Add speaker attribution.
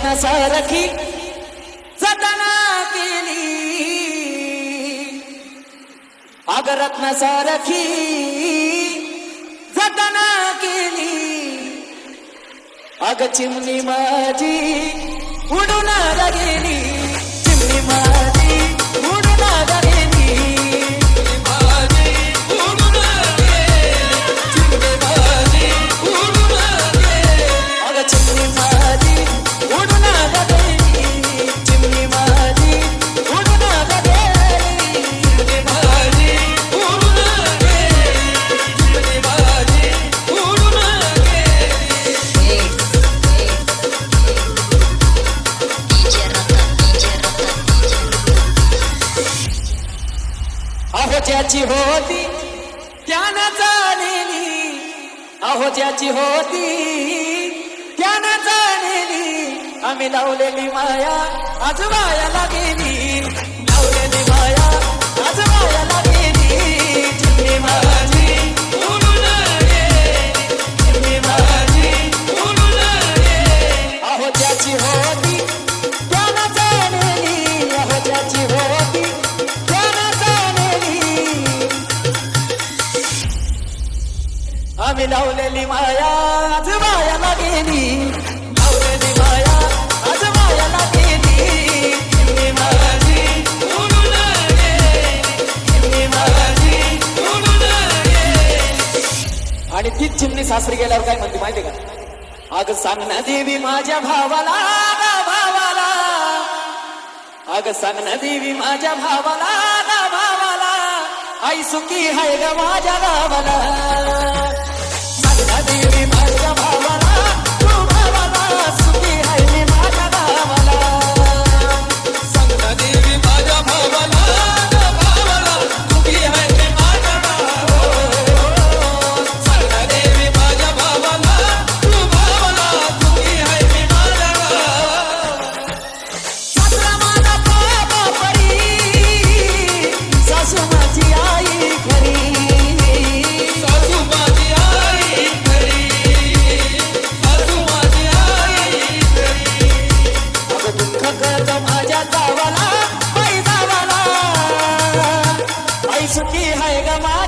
Speaker 1: रत्न सारखी जतना केली. अगरत्न सारखी जतना केली. अग चिमणी माझी उडून गेली. चिमणी माझी उडून अहो ज्याची होती त्यानं जाणेली अहो ज्याची होती त्यानं जाणेली आम्ही लावलेली माया आज वायाला गेली लावलेली माया आज मायाला गेली लावलेली माया आज मायाला गेली चिमणी माझी चिमणी आणि तीच चिमणी सासरी गेल्यावर काय म्हणते माहिती का? अग सांग ना देवी माझ्या भावाला भावाला. अग सांग ना देवी माझ्या भावाला भावाला. आई सुखी हाय ग माझ्या गावाला. सांग सुखी है गमा।